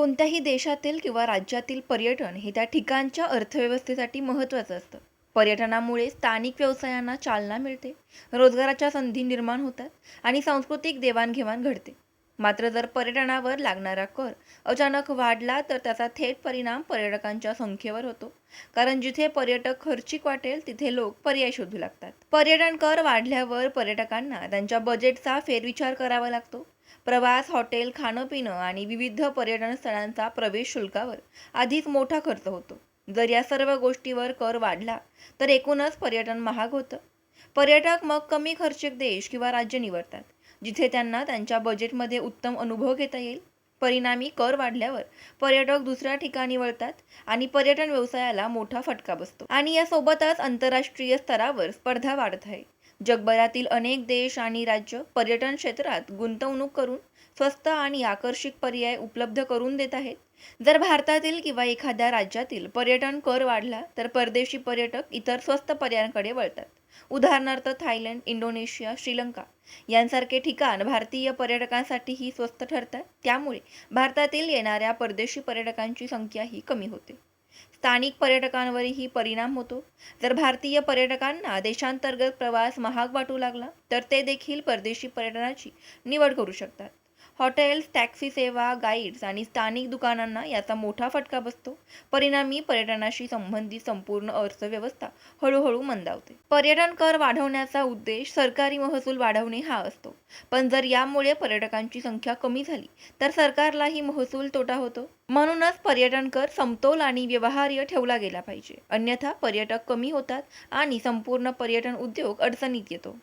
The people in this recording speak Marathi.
कोणत्याही देशातील किंवा राज्यातील पर्यटन हे त्या ठिकाणच्या अर्थव्यवस्थेसाठी महत्त्वाचं असतं. पर्यटनामुळे स्थानिक व्यवसायांना चालना मिळते रोजगाराच्या संधी निर्माण होतात आणि सांस्कृतिक देवाणघेवाण घडते. मात्र जर पर्यटनावर लागणारा कर अचानक वाढला तर त्याचा थेट परिणाम पर्यटकांच्या संख्येवर होतो. कारण जिथे पर्यटक खर्चिक वाटेल तिथे लोक पर्याय शोधू लागतात. पर्यटन कर वाढल्यावर पर्यटकांना त्यांच्या बजेटचा फेरविचार करावा लागतो. प्रवास हॉटेल खाणं पिणं आणि विविध पर्यटन स्थळांचा प्रवेश शुल्कावर आधीच मोठा खर्च होतो. जर या सर्व गोष्टीवर कर वाढला तर एकूणच पर्यटन महाग होतं. पर्यटक मग कमी खर्चिक देश किंवा राज्य निवडतात जिथे त्यांना त्यांच्या बजेटमध्ये उत्तम अनुभव घेता येईल. परिणामी कर वाढल्यावर पर्यटक दुसऱ्या ठिकाणी वळतात आणि पर्यटन व्यवसायाला मोठा फटका बसतो. आणि यासोबतच आंतरराष्ट्रीय स्तरावर स्पर्धा वाढत आहे. जगभरातील अनेक देश आणि राज्य पर्यटन क्षेत्रात गुंतवणूक करून स्वस्त आणि आकर्षक पर्याय उपलब्ध करून देत आहेत. जर भारतातील किंवा एखाद्या राज्यातील पर्यटन कर वाढला तर परदेशी पर्यटक इतर स्वस्त पर्यायांकडे वळतात. उदाहरणार्थ थायलंड इंडोनेशिया श्रीलंका यांसारखे ठिकाण भारतीय पर्यटकांसाठीही स्वस्त ठरतात. त्यामुळे भारतातील येणाऱ्या परदेशी पर्यटकांची संख्याही कमी होते. स्थानिक पर्यटकांवरही परिणाम होतो. जर भारतीय पर्यटकांना देशांतर्गत प्रवास महाग वाटू लागला तर ते देखील परदेशी पर्यटनाची निवड करू शकतात. हॉटेल्स टॅक्सी सेवा गाईड्स आणि स्थानिक दुकानांना याचा मोठा फटका बसतो. परिणामी पर्यटनाशी संबंधित संपूर्ण अर्थव्यवस्था हळूहळू मंदावते. पर्यटन कर वाढवण्याचा उद्देश सरकारी महसूल वाढवणे हा असतो. पण जर यामुळे पर्यटकांची संख्या कमी झाली तर सरकारलाही महसूल तोटा होतो. म्हणूनच पर्यटन कर समतोल आणि व्यवहार्य ठेवला गेला पाहिजे. अन्यथा पर्यटक कमी होतात आणि संपूर्ण पर्यटन उद्योग अडचणीत येतो.